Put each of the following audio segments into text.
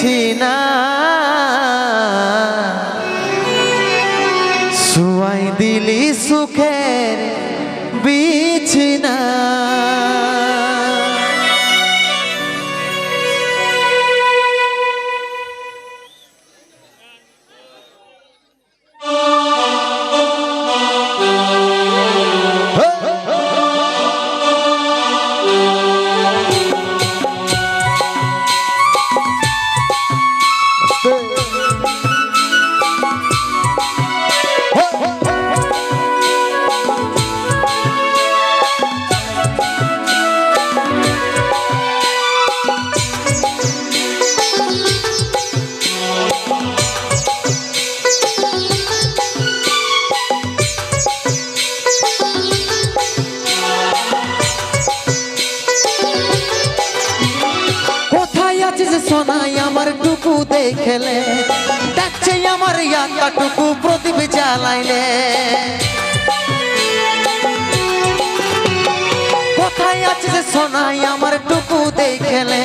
বিছিনা সুয়াই দিলি সুখের বিছিনা। সোনাই আমার টুকু দেখলে, দেখছে আমার ইয়াকা টুকু প্রদীপ জ্বালাইলে। কোথায় আছিস সোনাই আমার টুকু দেখলে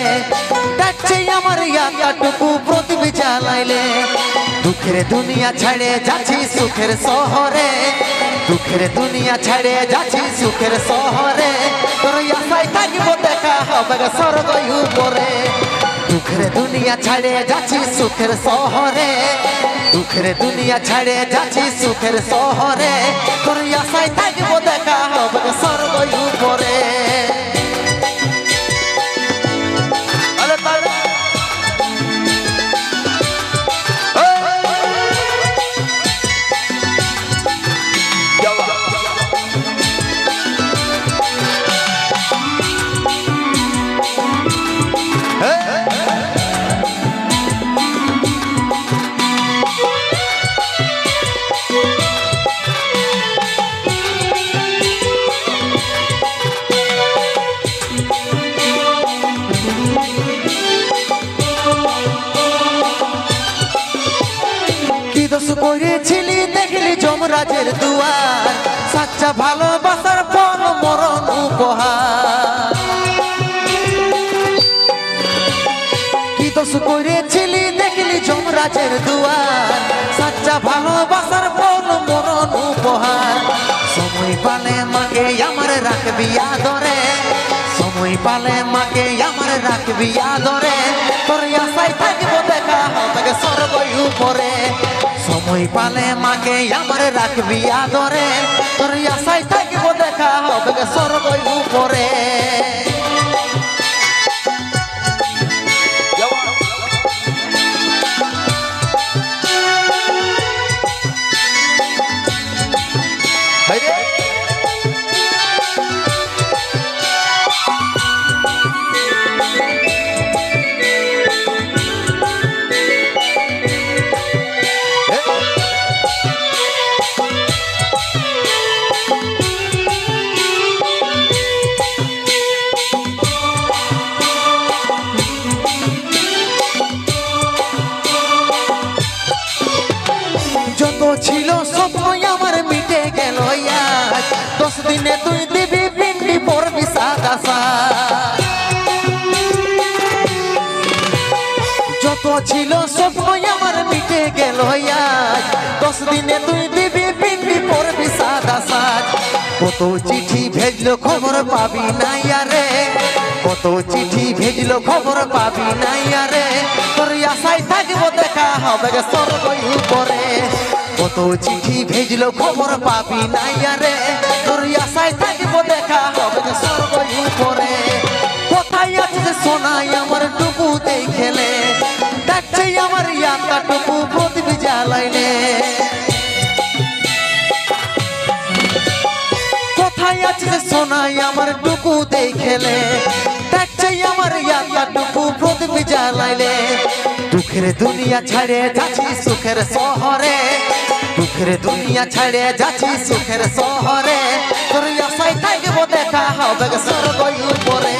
ডাকছে আমার ইয়াকা টুকু প্রদীপ জ্বালাইলে। দুঃখের দুনিয়া ছাড়ে যাচ্ছি সুখের শহরে, দুঃখের দুনিয়া ছাড়ে যাচ্ছি সুখের শহরে। তোর আশায় থাকব দেখা হবে স্বর্গ উপরে। দুঃখের দুনিয়া ছাড়ে যাচ্ছি সুখের শহরে। দুঃখের দুনিয়া ছাড়ে যাচ্ছি সুখের শহরে। তোর আশায় থাকব দেখা হবে স্বর্গ উপরে। করেছিলি দেখলি যমরাজের দুয়ার। সাচ্চা ভালোবাসার ফল মরণ উপহার। কি করেছিলি দেখলি যমরাজের দুয়ার? সাচ্চা ভালোবাসার ফল মরণ উপহার। সময় পালে মাকে আমার রাখবি আদরে। সময় পালে মাকে আমার রাখবি আদরে। তোর আশায় থাকব দেখা হবে স্বর্গ উপরে। সময় পালে মাকে আমার রাখবি আদরে। তোর আশায় থাকব দেখা হবে স্বর্গ উপরে। ছিল স্বপ্ন আমার মিটে গেল দশ দিনে তুই দিবি পিন্ডি পড়বি সাদা। যত ছিল স্বপ্ন আমার মিটে গেল দশ দিনে তুই দিবি পিন্ডি পড়বি সাদা সাজ কত চিঠি ভেজলো খবর পাবি নাই আরে কত চিঠি ভেজলো খবর পাবি নাই আরে তোর আশায় থাকব দেখা হবে স্বর্গ উপরে। কত চিঠি ভেজলো খবর পাবি নাই আরে? তোর আশায় থাকব দেখা হবে গে স্বর্গ উপরে কোথায় আছে সোনাই আমার টুকু দেখেলে? ডাকছে আমার ইয়াকা টুকু প্রদীপ জ্বালাইলে। কোথায় আছে সোনাই আমার টুকু দেখেলে? ডাকছে আমার ইয়াকা টুকু প্রদীপ জ্বালাইলে। দুঃখের দুনিয়া ছাড়ে যাচ্ছি সুখের শহরে। দুঃখের দুনিয়া ছাড়ে যাচ্ছি, সুখের শহরে। দেখা হবে স্বর্গ উপরে।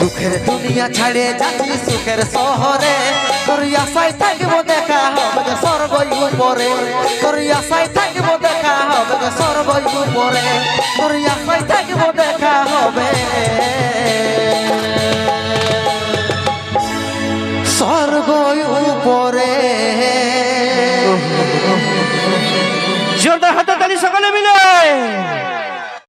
দুঃখের দুনিয়া ছাড়ে যাচ্ছি, সুখের শহরে। তোর আশায় থাকব, দেখা হবে স্বর্গ উপরে। তোর আশায় থাকব, দেখা হবে গে তোর আশায় থাকব, দেখা হবে। স্বর্গ উপরে। মিলে